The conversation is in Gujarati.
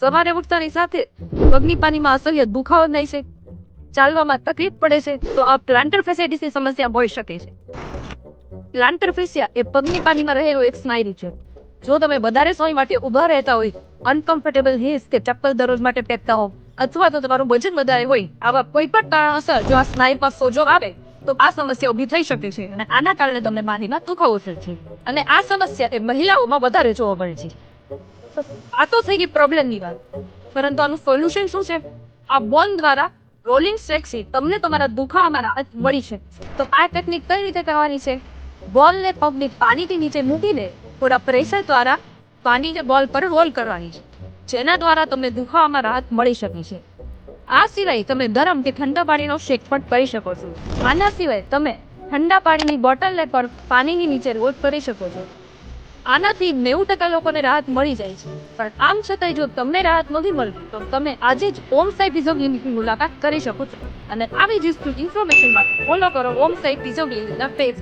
સવારે ઉઠતાની સાથે પગની પાનીમાં અસહ્ય દુખાવો થાય છે. ચાલવામાં તકલીફ પડે છે. તો આ પ્લાન્ટર ફેસાઇટિસની સમસ્યા હોઈ શકે છે. પ્લાન્ટર ફેસિયા એ પગની પાનીમાં રહેલો એક સ્નાયુ છે. જો તમે વધારે સમય માટે ઊભા રહેતા હોય અનકમ્ફર્ટેબલ હીલ્સ કે ચપ્પલ દરરોજ માટે પહેરતા હો, અથવા તો તમારું વજન વધારે હોય, આવા કોઈ પણ કારણસર જો આ સ્નાયુમાં સોજો આવે, તો આ સમસ્યા ઊભી થઈ શકે છે અને આના કારણે તમને માનીમાં દુખાવો થાય છે. અને આ સમસ્યા એ મહિલાઓમાં વધારે જોવા મળે છે. આ તો થઈ ગઈ પ્રોબ્લેમની વાત. પરંતુ આનું સોલ્યુશન શું છે? આ બોન દ્વારા રોલિંગ સ્ટ્રેક્સી તમને તમારા દુખાવામાં રાહત મળી છે. તો આ ટેકનિક કઈ રીતે કરવાની છે? બોલને પગની પાણીથી નીચે મૂકીને થોડા પ્રેશર દ્વારા પાણીને બોલ પર રોલ કરવાની છે. જેના દ્વારા તમને દુખાવામાં રાહત મળી શકે છે. આ સિવાય તમે ગરમ કે ઠંડા પાણીનો શેક પણ કરી શકો છો. આના સિવાય તમે ઠંડા પાણીની બોટલને પણ પાણીની નીચે રોલ કરી શકો છો. આનાથી નેવું ટકા લોકોને રાહત મળી જાય છે. પણ આમ છતાંય જો તમને રાહત નથી મળતી, તો તમે આજે જ ઓમ સાઈ ક્લિનિકની મુલાકાત કરી શકો છો. અને આવી જ ઇન્ફોર્મેશન માટે ફોલો કરો ઓમ સાઈ પીઝો ક્લિનિકના પેજ